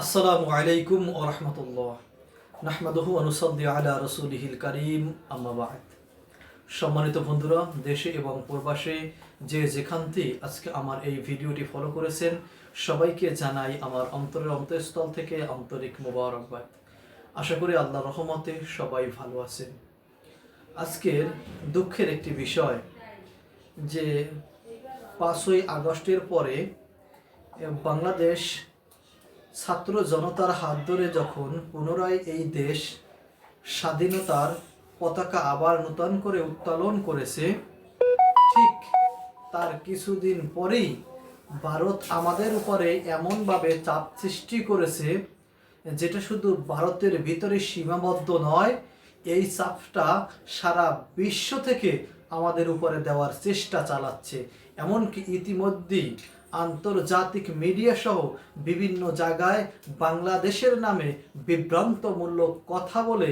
আসসালামু আলাইকুম ও রহমতুল্লাহ। নাহমাদহু অনুসদ্দি আলা রসুলিহিল করিম আম্মাবাদ সম্মানিত বন্ধুরা, দেশে এবং প্রবাসে যে যেখান থেকে আজকে আমার এই ভিডিওটি ফলো করেছেন, সবাইকে জানাই আমার অন্তরের অন্তঃস্থল থেকে আন্তরিক মোবারকবাদ। আশা করি আল্লাহ রহমতে সবাই ভালো আছেন। আজকের দুঃখের একটি বিষয়, যে পাঁচই আগস্টের পরে বাংলাদেশ ছাত্র জনতার হাত ধরে যখন পুনরায় এই দেশ স্বাধীনতার পতাকা আবার নূতন করে উত্তোলন করেছে, ঠিক তার কিছুদিন পরেই ভারত আমাদের উপরে এমনভাবে চাপ সৃষ্টি করেছে যেটা শুধু ভারতের ভিতরে সীমাবদ্ধ নয়, এই চাপটা সারা বিশ্ব থেকে আমাদের উপরে দেওয়ার চেষ্টা চালাচ্ছে। এমনকি ইতিমধ্যেই আন্তর্জাতিক মিডিয়া সহ বিভিন্ন জায়গায় বাংলাদেশের নামে বিভ্রান্তমূলক কথা বলে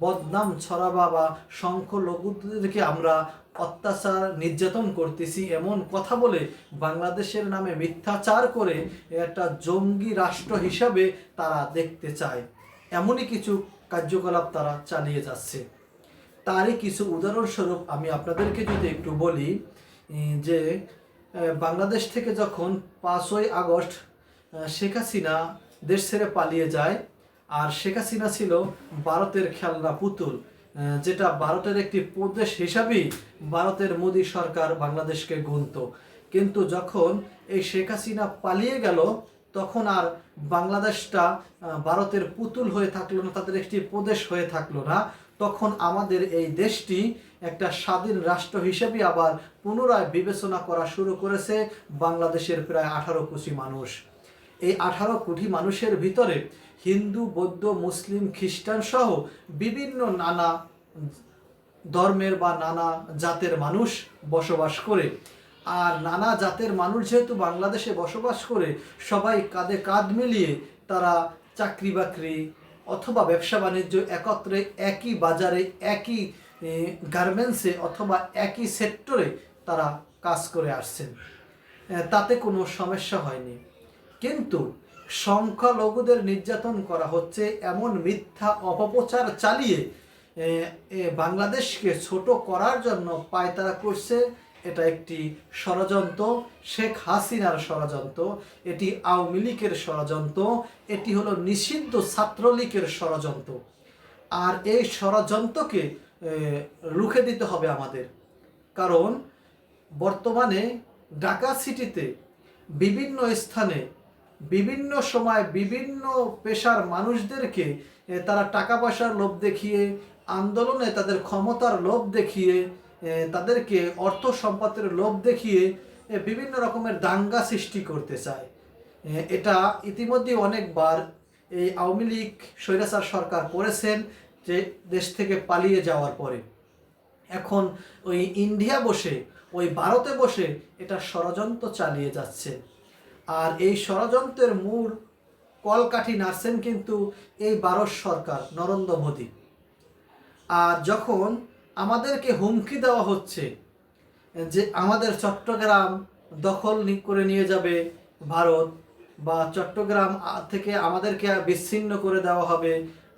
বদনাম ছড়াবা বা সংখ্যালঘুদেরকে আমরা অত্যাচার, নির্যাতন করতেছি এমন কথা বলে বাংলাদেশের নামে মিথ্যাচার করে একটা জঙ্গি রাষ্ট্র হিসাবে তারা দেখতে চায়। এমনই কিছু কার্যকলাপ তারা চালিয়ে যাচ্ছে। তারই কিছু উদাহরণস্বরূপ আমি আপনাদেরকে যদি একটু বলি যে বাংলাদেশ থেকে যখন পাঁচই আগস্ট শেখ হাসিনা দেশ ছেড়ে পালিয়ে যায়, আর শেখ হাসিনা ছিল ভারতের খেলনা পুতুল যেটা ভারতের একটি প্রদেশ হিসাবেই ভারতের মোদী সরকার বাংলাদেশকে গুনত। কিন্তু যখন এই শেখ হাসিনা পালিয়ে গেল, তখন আর বাংলাদেশটা ভারতের পুতুল হয়ে থাকল না, তাদের একটি প্রদেশ হয়ে থাকল না, তখন আমাদের এই দেশটি একটা স্বাধীন রাষ্ট্র হিসেবে আবার পুনরায় বিবেচনা করা শুরু করেছে বাংলাদেশের প্রায় আঠারো কোটি মানুষ। এই আঠারো কোটি মানুষের ভিতরে হিন্দু, বৌদ্ধ, মুসলিম, খ্রিস্টান সহ বিভিন্ন নানা ধর্মের বা নানা জাতের মানুষ বসবাস করে। আর নানা জাতের মানুষ যেহেতু বাংলাদেশে বসবাস করে, সবাই কাঁধে কাঁধ মিলিয়ে তারা চাকরি বাকরি অথবা ব্যবসা বাণিজ্য একত্রে একই বাজারে একই গার্মেন্টসে অথবা একই সেক্টরে তারা কাজ করে আসছেন। তাতে কোনো সমস্যা হয়নি। কিন্তু সংখ্যালঘুদের নির্যাতন করা হচ্ছে এমন মিথ্যা অপপ্রচার চালিয়ে বাংলাদেশকে ছোট করার জন্য পায়তারা করছে। এটা একটি ষড়যন্ত্র। শেখ হাসিনার ষড়যন্ত্র, এটি আওয়ামী লীগের ষড়যন্ত্র, এটি হলো নিষিদ্ধ ছাত্রলীগের ষড়যন্ত্র। আর এই ষড়যন্ত্রকে রুখে দিতে হবে আমাদের। কারণ বর্তমানে ঢাকা সিটিতে বিভিন্ন স্থানে, বিভিন্ন সময় বিভিন্ন পেশার মানুষদেরকে তারা টাকা পয়সার লোভ দেখিয়ে, আন্দোলনে তাদের ক্ষমতার লোভ দেখিয়ে তাদেরকে অর্থ সম্পদের লোভ দেখিয়ে বিভিন্ন রকমের দাঙ্গা সৃষ্টি করতে চায়। এটা ইতিমধ্যে অনেকবার এই আওয়ামী লীগ, স্বৈরাচার সরকার করেছেন। যে দেশ থেকে পালিয়ে যাওয়ার পরে। এখন ওই ইন্ডিয়া বসে, ওই ভারতে বসে এটা ষড়যন্ত্র চালিয়ে যাচ্ছে। আর এই ষড়যন্ত্রের মূল কলকাঠি নাড়ছেন কিন্তু এই ভারত সরকার, নরেন্দ্র মোদী। আর যখন আমাদেরকে হুমকি দেওয়া হচ্ছে যে আমাদের চট্টগ্রাম দখল করে নিয়ে যাবে ভারত বা চট্টগ্রাম থেকে আমাদেরকে বিচ্ছিন্ন করে দেওয়া হবে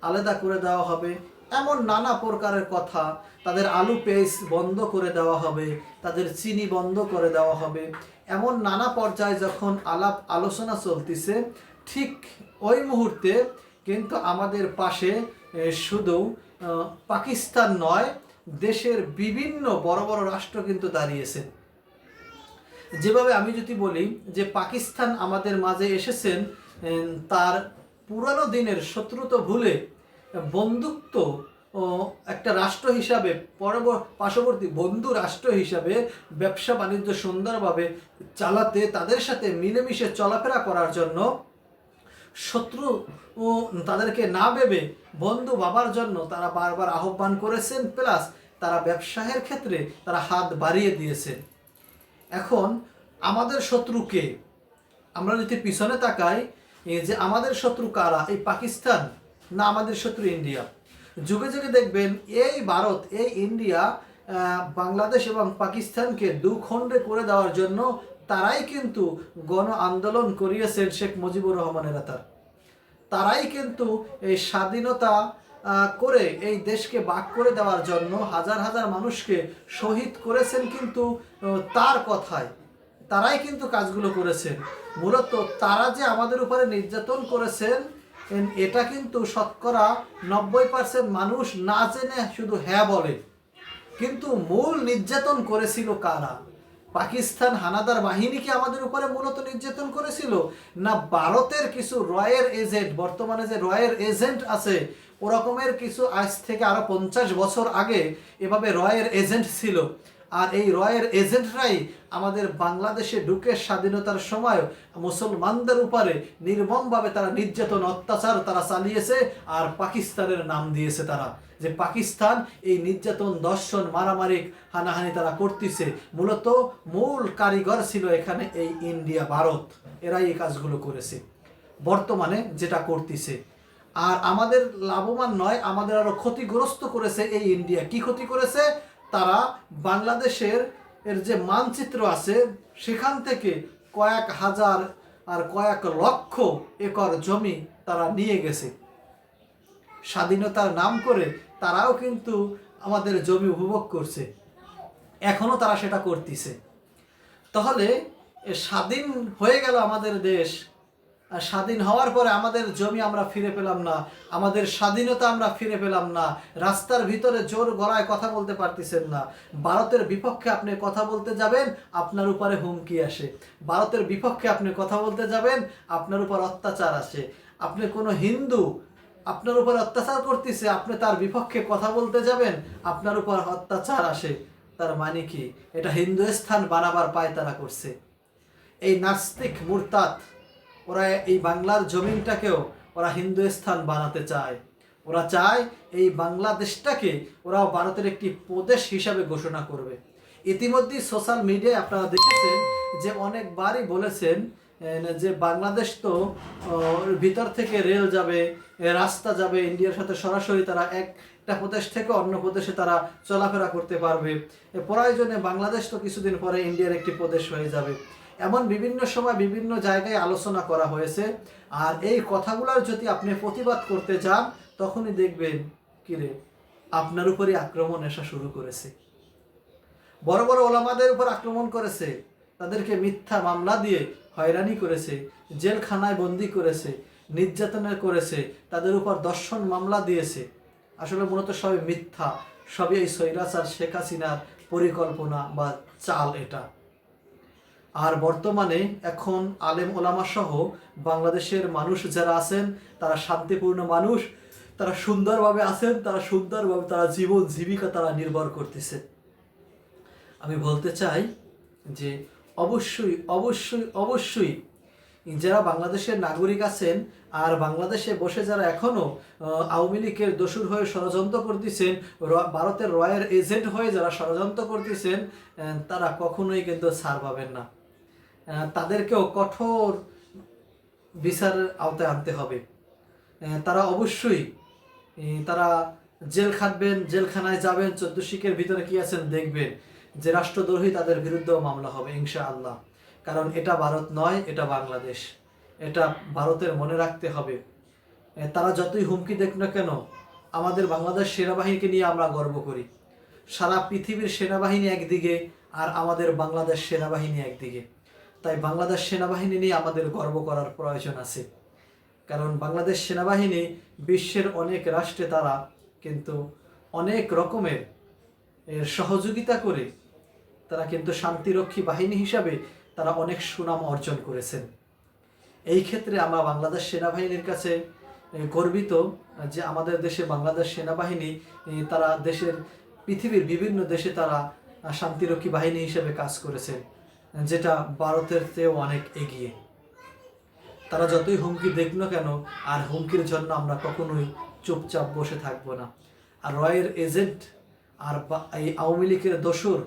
আলাদা করে দেওয়া হবে। এমন নানা প্রকারের কথা তাদের আলু পেস্ট বন্ধ করে দেওয়া হবে, তাদের চিনি বন্ধ করে দেওয়া হবে। এমন নানা পর্যায়ে যখন আলাপ আলোচনা চলতেছে, ঠিক ওই মুহূর্তে কিন্তু আমাদের পাশে শুধু পাকিস্তান নয়, দেশের বিভিন্ন বড় বড় রাষ্ট্র কিন্তু দাঁড়িয়েছে। যেভাবে আমি যদি বলি যে পাকিস্তান আমাদের মাঝে এসেছেন তার পুরানো দিনের শত্রুতা ভুলে বন্ধুত্ব একটা রাষ্ট্র হিসাবে পরব- পার্শ্ববর্তী বন্ধু রাষ্ট্র হিসাবে ব্যবসা বাণিজ্য সুন্দরভাবে চালাতে, তাদের সাথে মিলেমিশে চলাফেরা করার জন্য শত্রু তাদেরকে না ভেবে বন্ধু বাবার জন্য তারা বারবার আহ্বান করেছেন, প্লাস তারা ব্যবসায়ের ক্ষেত্রে তারা হাত বাড়িয়ে দিয়েছেন এখন আমাদের শত্রুকে আমরা যদি পিছনে তাকাই যে আমাদের শত্রু কারা? এই পাকিস্তান। না, আমাদের শত্রু ইন্ডিয়া। যুগে যুগে দেখবেন এই ভারত, এই ইন্ডিয়া বাংলাদেশ এবং পাকিস্তানকে দুখণ্ডে করে দেওয়ার জন্য তারাই কিন্তু গণ আন্দোলন করিয়েছেন শেখ মুজিবুর রহমানের তার তারাই কিন্তু এই স্বাধীনতা করে এই দেশকে বাক করে দেওয়ার জন্য হাজার হাজার মানুষকে শহীদ করেছেন কিন্তু তার কথায়। তারাই কিন্তু কাজগুলো করেছেন। মূলত তারা যে আমাদের উপরে নির্যাতন করেছেন এটা কিন্তু শতকরা নব্বই পার্সেন্ট মানুষ না জেনে শুধু হ্যাঁ বলে। কিন্তু মূল নির্যাতন করেছিল কারা? পাকিস্তান হানাদার বাহিনী কি আমাদের উপরে মূলত নির্যাতন করেছিল? না ভারতের কিছু রয়ের এজেন্ট, বর্তমানে যে রয়ের এজেন্ট আছে, ওরকমের কিছু আজ থেকে আরও পঞ্চাশ বছর আগে এভাবে রয়ের এজেন্ট ছিল। আর এই রয়ের এজেন্টরাই আমাদের বাংলাদেশে ঢুকে স্বাধীনতার সময় মুসলমানদের উপরে নির্মমভাবে তারা নির্যাতন, অত্যাচার তারা চালিয়েছে আর পাকিস্তানের নাম দিয়েছে তারা। যে পাকিস্তান এই নির্যাতন, দর্শন, মারামারি, হানাহানি তারা করতেছে। মূলত মূল কারিগর ছিল এখানে এই ইন্ডিয়া, ভারত। এরাই এই কাজগুলো করেছে। বর্তমানে যেটা করতেছে। আর আমাদের লাভবান নয়, আমাদের আরও ক্ষতিগ্রস্ত করেছে এই ইন্ডিয়া। কি ক্ষতি করেছে? তারা বাংলাদেশের এর যে মানচিত্র আছে, সেখান থেকে কয়েক হাজার আর কয়েক লক্ষ একর জমি তারা নিয়ে গেছে। স্বাধীনতার নাম করে তারাও কিন্তু আমাদের জমি উপভোগ করছে। এখনও তারা সেটা করতেছে। তাহলে স্বাধীন হয়ে গেল আমাদের দেশ। স্বাধীন হওয়ার পরে আমাদের জমি আমরা ফিরে পেলাম না, আমাদের স্বাধীনতা আমরা ফিরে পেলাম না, রাস্তার ভিতরে জোর গলায় কথা বলতে পারতেছেন না। ভারতের বিপক্ষে আপনি কথা বলতে যাবেন, আপনার উপরে হুমকি আসে। ভারতের বিপক্ষে আপনি কথা বলতে যাবেন, আপনার উপর অত্যাচার আসে। আপনি কোনো হিন্দু, আপনার উপর অত্যাচার করতেছে, আপনি তার বিপক্ষে কথা বলতে যাবেন, আপনার উপর অত্যাচার আসে। তার মানে কি? এটা হিন্দুস্থান বানাবার পায় তারা করছে। এই নাস্তিক মুরতাদ ওরা এই বাংলার জমিনটাকেও ওরা হিন্দুস্থান বানাতে চায়। ওরা চায় এই বাংলাদেশটাকে ওরা ভারতের একটি প্রদেশ হিসাবে ঘোষণা করবে। ইতিমধ্যেই সোশ্যাল মিডিয়ায় আপনারা দেখেছেন যে অনেকবারই বলেছেন যে বাংলাদেশ তো ভিতর থেকে রেল যাবে রাস্তা যাবে, ইন্ডিয়ার সাথে সরাসরি তারা একটা প্রদেশ থেকে অন্য প্রদেশে তারা চলাফেরা করতে পারবে। প্রয়োজনে বাংলাদেশ তো কিছুদিন পরে ইন্ডিয়ার একটি প্রদেশ হয়ে যাবে। এমন বিভিন্ন সময় বিভিন্ন জায়গায় আলোচনা করা হয়েছে। আর এই কথাগুলোর যদি আপনি প্রতিবাদ করতে যান, তখনই দেখবেন, কিরে, আপনার উপরে আক্রমণ আসা শুরু করেছে। বড় বড় ওলামাদের উপর আক্রমণ করেছে। তাদেরকে মিথ্যা মামলা দিয়ে হয়রানি করেছে, জেলখানায় বন্দি করেছে, নির্যাতনের করেছে, তাদের উপর দর্শন মামলা দিয়েছে। আসলে মূলত সবই মিথ্যা, সবই এই সৈরাচার শেখ হাসিনার পরিকল্পনা বা চাল এটা। আর বর্তমানে এখন আলেম ওলামা সহ বাংলাদেশের মানুষ যারা আছেন, তারা শান্তিপূর্ণ মানুষ, তারা সুন্দরভাবে আছেন, তারা সুন্দরভাবে তারা জীবন, জীবিকা তারা নির্ভর করতেছে। আমি বলতে চাই যে অবশ্যই অবশ্যই অবশ্যই যারা বাংলাদেশের নাগরিক আছেন আর বাংলাদেশে বসে যারা এখনও আওয়ামী লীগের দোষুর হয়ে ষড়যন্ত্র করতেছেন ভারতের রয়ের এজেন্ট হয়ে যারা ষড়যন্ত্র করতেছেন তারা কখনোই কিন্তু ছাড় পাবেন না। তাদেরকেও কঠোর বিচারের আওতায় আনতে হবে। তারা অবশ্যই তারা জেল খাটবেন, জেলখানায় যাবেন, চোদ্দ শিখের ভিতরে কি আছেন দেখবেন যে রাষ্ট্রদ্রোহী তাদের বিরুদ্ধেও মামলা হবে ইনশা আল্লাহ কারণ এটা ভারত নয়, এটা বাংলাদেশ। এটা ভারতের মনে রাখতে হবে। তারা যতই হুমকি দেখ না কেন, আমাদের বাংলাদেশ সেনাবাহিনীকে নিয়ে আমরা গর্ব করি। সারা পৃথিবীর সেনাবাহিনী একদিকে আর আমাদের বাংলাদেশ সেনাবাহিনী একদিকে। তাই বাংলাদেশ সেনাবাহিনী নিয়ে আমাদের গর্ব করার প্রয়োজন আছে। কারণ বাংলাদেশ সেনাবাহিনী বিশ্বের অনেক রাষ্ট্রে তারা কিন্তু অনেক রকমের সহযোগিতা করে তারা কিন্তু শান্তিরক্ষী বাহিনী হিসাবে তারা অনেক সুনাম অর্জন করেছেন। এই ক্ষেত্রে আমরা বাংলাদেশ সেনাবাহিনীর কাছে গর্বিত যে আমাদের দেশে বাংলাদেশ সেনাবাহিনী তারা দেশের পৃথিবীর বিভিন্ন দেশে তারা শান্তিরক্ষী বাহিনী হিসেবে কাজ করেছেন। যেটা ভারতের চেয়েও অনেক এগিয়ে। তারা যতই হুমকি দেখ না কেন, আর হুমকির জন্য আমরা কখনোই চুপচাপ বসে থাকব না। আর রয়ের এজেন্ট আর এই আওয়ামী লীগের দোসর,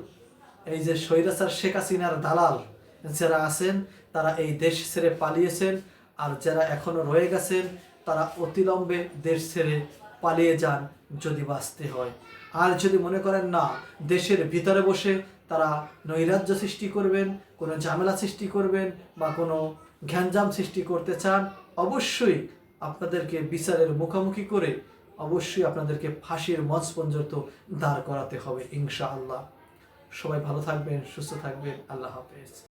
এই যে স্বৈরাচার শেখ হাসিনার দালাল, যারা আছেন, তারা এই দেশ ছেড়ে পালিয়েছেন, আর যারা এখনও রয়ে গেছেন, তারা অতিলম্বে দেশ ছেড়ে পালিয়ে যান যদি বাঁচতে হয়। আর যদি মনে করেন না, দেশের ভিতরে বসে তারা নৈরাজ্য সৃষ্টি করবেন, কোনো ঝামেলা সৃষ্টি করবেন বা কোনো ঘ্যানজাম সৃষ্টি করতে চান, অবশ্যই আপনাদেরকে বিচারের মুখোমুখি করে অবশ্যই আপনাদেরকে ফাঁসির মঞ্চ পর্যন্ত দাঁড় করাতে হবে, ইনশাআল্লাহ। সবাই ভালো থাকবেন, সুস্থ থাকবেন, আল্লাহ হাফেজ।